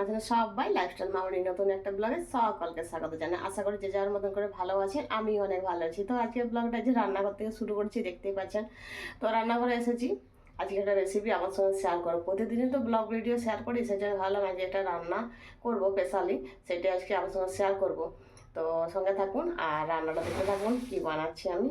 আমার সাথে সবাই লাইফস্টাইল মামনি নতুন একটা ব্লগে সকলকে স্বাগত জানাই। আশা করি যে যার মতন করে ভালো আছেন আমি অনেক ভালো আছি। তো আজকে ব্লগটা যে রান্নাঘর থেকে শুরু করছি, দেখতেই পাচ্ছেন। তো রান্নাঘরে এসেছি। আজকে একটা রেসিপি আমার সঙ্গে শেয়ার করব প্রতিদিনই তো ব্লগ ভিডিও শেয়ার করি, সেই জন্য ভাবলাম আজকে একটা রান্না করব স্পেশালি সেটা আজকে আমার সঙ্গে শেয়ার করব। তো সঙ্গে থাকুন আর রান্নাটা দেখতে থাকুন, কী বানাচ্ছি আমি।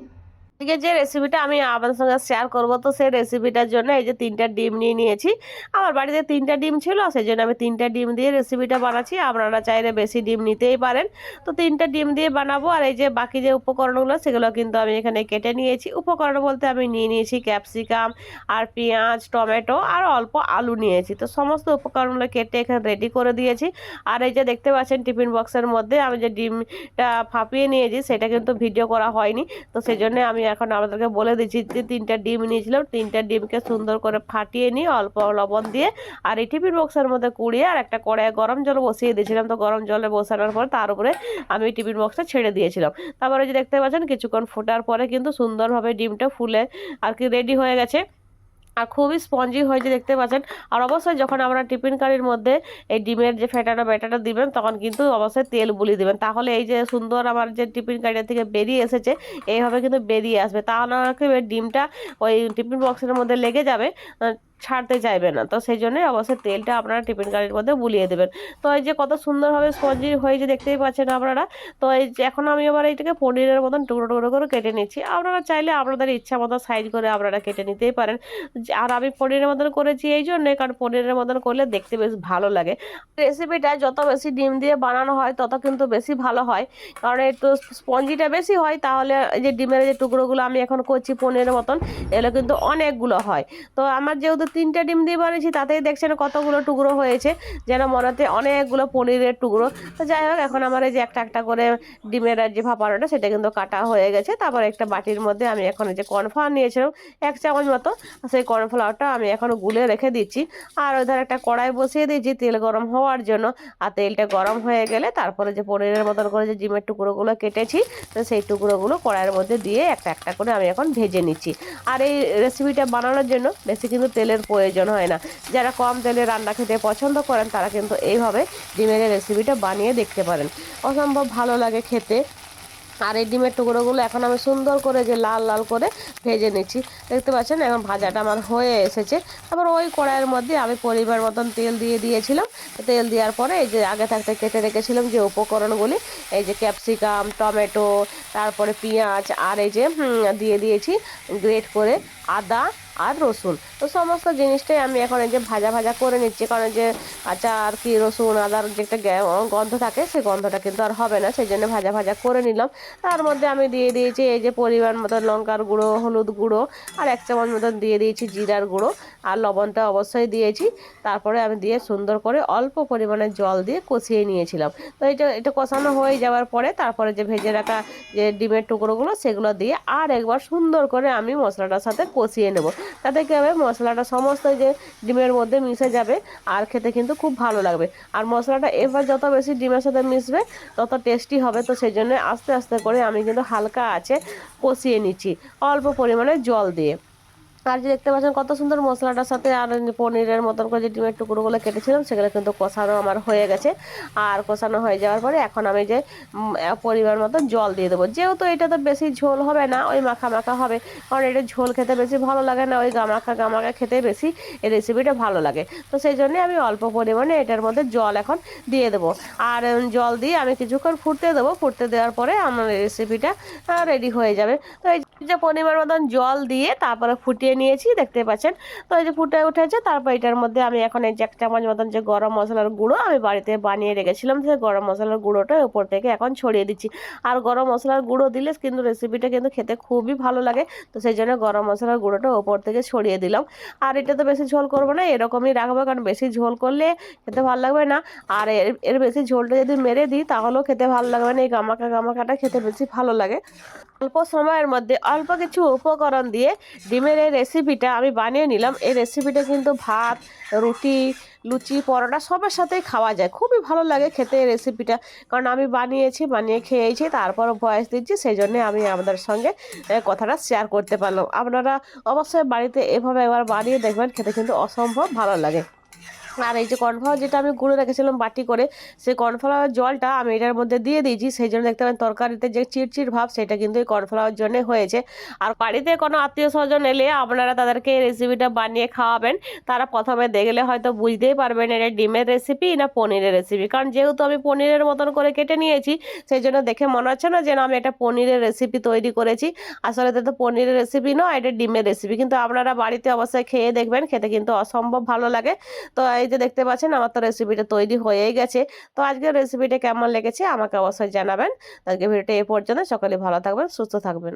আজকে যে রেসিপিটা আমি আপনার সঙ্গে শেয়ার করব, তো সেই রেসিপিটার জন্য এই যে তিনটা ডিম নিয়ে নিয়েছি। আমার বাড়িতে তিনটা ডিম ছিল, সেই জন্য আমি তিনটা ডিম দিয়ে রেসিপিটা বানাচ্ছি। আপনারা চাইলে বেশি ডিম নিতেই পারেন। তো তিনটা ডিম দিয়ে বানাবো, আর এই যে বাকি যে উপকরণগুলো, সেগুলো কিন্তু আমি এখানে কেটে নিয়েছি। উপকরণ বলতে আমি নিয়ে নিয়েছি ক্যাপসিকাম আর পেঁয়াজ, টমেটো, আর অল্প আলু নিয়েছি। তো সমস্ত উপকরণগুলো কেটে এখানে রেডি করে দিয়েছি। আর এই যে দেখতে পাচ্ছেন টিফিন বক্সের মধ্যে আমি যে ডিমটা ফাঁপিয়ে নিয়েছি, সেটা কিন্তু ভিডিও করা হয়নি। তো সেই জন্য আমি এখন আমাদেরকে বলে দিচ্ছি যে তিনটা ডিম নিয়েছিলাম। তিনটা ডিমকে সুন্দর করে ফাটিয়ে নিয়ে অল্প লবণ দিয়ে আর এই টিফিন বক্সের মধ্যে কুড়িয়ে আর একটা কড়াইয়ে গরম জল বসিয়ে দিয়েছিলাম। তো গরম জলে বসানোর পর তার উপরে আমি টিফিন বক্সটা ছেড়ে দিয়েছিলাম। তারপরে যে দেখতে পাচ্ছেন কিছুক্ষণ ফোটার পরে কিন্তু সুন্দরভাবে ডিমটা ফুলে আর কি রেডি হয়ে গেছে। আর খুবই স্পঞ্জি হয়েছে, দেখতে পাচ্ছেন। আর অবশ্যই যখন আমরা টিফিন কারির মধ্যে এই ডিমের যে ফেটাটা বেটাটা দিবেন, তখন কিন্তু অবশ্যই তেল বুলি দিবেন। তাহলে এই যে সুন্দর আমার যে টিফিন কারিটা থেকে বেরিয়ে এসেছে, এইভাবে কিন্তু বেরিয়ে আসবে। তাহলে ডিমটা ওই টিফিন বক্সের মধ্যে লেগে যাবে। ছাড়তে চাইবে না। তো সেই জন্যই অবশ্যই তেলটা আপনারা টিফিন কারির মধ্যে বুলিয়ে দেবেন। তো এই যে কত সুন্দরভাবে স্পঞ্জি হয়েছে দেখতেই পাচ্ছেন আপনারা, তো এই যে এখন আমি আবার এইটাকে পনিরের মতন টুকরো টুকরো করে কেটে নিচ্ছি। আপনারা চাইলে আপনাদের ইচ্ছা মতো সাইজ করে আপনারা কেটে নিতেই পারেন। আর আমি পনিরের মতন করেছি এই জন্যে, কারণ পনিরের মতন করলে দেখতে বেশ ভালো লাগে। রেসিপিটা যত বেশি ডিম দিয়ে বানানো হয়, তত কিন্তু বেশি ভালো হয়। কারণ একটু স্পঞ্জিটা বেশি হয়, তাহলে যে ডিমের যে টুকরোগুলো আমি এখন করছি পনিরের মতন, এগুলো কিন্তু অনেকগুলো হয়। তো আমার যেহেতু তিনটে ডিম দিয়ে বানিয়েছি, তাতেই দেখছেন কতগুলো টুকরো হয়েছে, যেন মনে হচ্ছে অনেকগুলো পনিরের টুকরো। তো যাই হোক, এখন আমার এই যে একটা একটা করে ডিমের আর যে ভাপানোটা, সেটা কিন্তু কাটা হয়ে গেছে। তারপর একটা বাটির মধ্যে আমি এখন এই যে কর্নফ্লাওয়ার নিয়েছিলাম, এক চামচ মতো। সেই কর্নফ্লাওয়ারটা আমি এখন গুলে রেখে দিচ্ছি। আর ওই ধর একটা কড়াই বসিয়ে দিয়েছি তেল গরম হওয়ার জন্য। আর তেলটা গরম হয়ে গেলে তারপরে যে পনিরের মতন করে যে ডিমের টুকরোগুলো কেটেছি, তো সেই টুকরোগুলো কড়াইয়ের মধ্যে দিয়ে একটা একটা করে আমি এখন ভেজে নিচ্ছি। আর এই রেসিপিটা বানানোর জন্য বেশি কিন্তু তেলের প্রয়োজন হয় না। যারা কম তেলে রান্না খেতে পছন্দ করেন, তারা কিন্তু এইভাবে ডিমের রেসিপিটা বানিয়ে দেখতে পারেন। অসম্ভব ভালো লাগে খেতে। আর এই ডিমের টুকরোগুলো এখন আমি সুন্দর করে যে লাল লাল করে ভেজে নিচ্ছি। দেখতে পাচ্ছেন, এখন ভাজাটা আমার হয়ে এসেছে। তারপর ওই কড়াইয়ের মধ্যে আমি পরিবার মতন তেল দিয়ে দিয়েছিলাম। তেল দেওয়ার পরে এই যে আগে থাকতে কেটে রেখেছিলাম যে উপকরণগুলি, এই যে ক্যাপসিকাম টমেটো, তারপরে পেঁয়াজ, আর এই যে দিয়ে দিয়েছি গ্রেট করে আদা আর রসুন। তো সমস্ত জিনিসটাই আমি এখন এই যে ভাজা ভাজা করে নিচ্ছি, কারণ যে কাঁচা আর কি রসুন, আদার যে একটা গন্ধ থাকে, সেই গন্ধটা কিন্তু আর হবে না, সেই জন্য ভাজা ভাজা করে নিলাম। তার মধ্যে আমি দিয়ে দিয়েছি এই যে পরিমাণ মতো লঙ্কার গুঁড়ো, হলুদ গুঁড়ো, আর এক চামচ মতন দিয়ে দিয়েছি জিরার গুঁড়ো, আর লবণটা অবশ্যই দিয়েছি। তারপরে আমি দিয়ে সুন্দর করে অল্প পরিমাণে জল দিয়ে কষিয়ে নিয়েছিলাম। তো এটা এটা কষানো হয়ে যাওয়ার পরে তারপরে যে ভেজে রাখা যে ডিমের টুকরোগুলো, সেগুলো দিয়ে আর একবার সুন্দর করে আমি মশলাটার সাথে কষিয়ে নেব। তাতে কী হবে মশলাটা সমস্ত যে ডিমের মধ্যে মিশে যাবে, আর খেতে কিন্তু খুব ভালো লাগবে। আর মশলাটা এবার যত বেশি ডিমের সাথে মিশবে, তত টেস্টি হবে। তো সেই জন্য আস্তে আস্তে করে আমি কিন্তু হালকা আছে কষিয়ে নিচ্ছি, অল্প পরিমাণে জল দিয়ে। আর যে দেখতে পাচ্ছেন কত সুন্দর মশলাটার সাথে আর পনিরের মতন করে যে ডিমের টুকরোগুলো কেটেছিলাম, সেগুলো কিন্তু কষানো আমার হয়ে গেছে। আর কষানো হয়ে যাওয়ার পরে এখন আমি যে পরিমাণ মতন জল দিয়ে দেবো। যেহেতু এটা তো বেশি ঝোল হবে না, ওই মাখা মাখা হবে, কারণ এটা ঝোল খেতে বেশি ভালো লাগে না, ওই গামাখা গামাখা খেতে বেশি এই রেসিপিটা ভালো লাগে। তো সেই জন্যে আমি অল্প পরিমাণে এটার মধ্যে জল এখন দিয়ে দেবো। আর জল দিয়ে আমি কিছুক্ষণ ফুটতে দেবো। ফুটতে দেওয়ার পরে আমার রেসিপিটা রেডি হয়ে যাবে। তো এই যে পরিমাণ মতন জল দিয়ে তারপরে ফুটিয়ে নিয়েছি, দেখতে পাচ্ছেন। তো এই যে ফুটে উঠেছে, তারপর এটার মধ্যে আমি এখন এই যে এক চামচ মতন যে গরম মশলার গুঁড়ো আমি বাড়িতে বানিয়ে রেখেছিলাম। সেই গরম মশলার গুঁড়োটা ওপর থেকে এখন ছড়িয়ে দিচ্ছি। আর গরম মশলার গুঁড়ো দিলে কিন্তু রেসিপিটা কিন্তু খেতে খুবই ভালো লাগে। তো সেই জন্য গরম মশলার গুঁড়োটা ওপর থেকে ছড়িয়ে দিলাম। আর এটা তো বেশি ঝোল করব না, এরকমই রাখব। কারণ বেশি ঝোল করলে খেতে ভালো লাগবে না। আর এর এর বেশি ঝোলটা যদি মেরে দিই, তাহলেও খেতে ভালো লাগবে না। এই গামাকা গামাকাটা খেতে বেশি ভালো লাগে। অল্প সময়ের মধ্যে অল্প কিছু উপকরণ দিয়ে ডিমের এই রেসিপিটা আমি বানিয়ে নিলাম। এই রেসিপিটা কিন্তু ভাত, রুটি, লুচি, পরোটা সবের সাথেই খাওয়া যায়। খুবই ভালো লাগে খেতে এই রেসিপিটা কারণ আমি বানিয়েছি, বানিয়ে খেয়েছি তারপর ভয়েস দিচ্ছি সেই জন্যে আমি আপনাদের সঙ্গে কথাটা শেয়ার করতে পারলাম। আপনারা অবশ্যই বাড়িতে এভাবে একবার বানিয়ে দেখবেন, খেতে কিন্তু অসম্ভব ভালো লাগে। আর এই যে কর্নফ্লাওয়ার যেটা আমি গুঁড়ো রেখেছিলাম বাটি করে, সেই কর্নফ্লাওয়ার জলটা আমি এটার মধ্যে দিয়ে দিয়েছি, সেই জন্য দেখতে পাবেন তরকারিতে যে চিটচিট ভাব, সেটা কিন্তু এই কর্নফ্লাওয়ার জন্য হয়েছে। আর বাড়িতে কোনো আত্মীয় স্বজন এলে আপনারা তাদেরকে এই রেসিপিটা বানিয়ে খাওয়াবেন। তারা প্রথমে দেখলে হয়তো বুঝতেই পারবেন এটা ডিমের রেসিপি না পনিরের রেসিপি কারণ যেহেতু আমি পনিরের মতন করে কেটে নিয়েছি, সেই জন্য দেখে মনে হচ্ছে না যেন আমি এটা পনিরের রেসিপি তৈরি করেছি। আসলে তো পনিরের রেসিপি নয়, এটা ডিমের রেসিপি কিন্তু আপনারা বাড়িতে অবশ্যই খেয়ে দেখবেন, খেতে কিন্তু অসম্ভব ভালো লাগে। তো এই যে দেখতে পাচ্ছেন, আমার তো রেসিপিটা তৈরি হয়েই গেছে। তো আজকের রেসিপিটা কেমন লেগেছে আমাকে অবশ্যই জানাবেন। আজকে ভিডিওটা এ পর্যন্ত। সকলে ভালো থাকবেন, সুস্থ থাকবেন।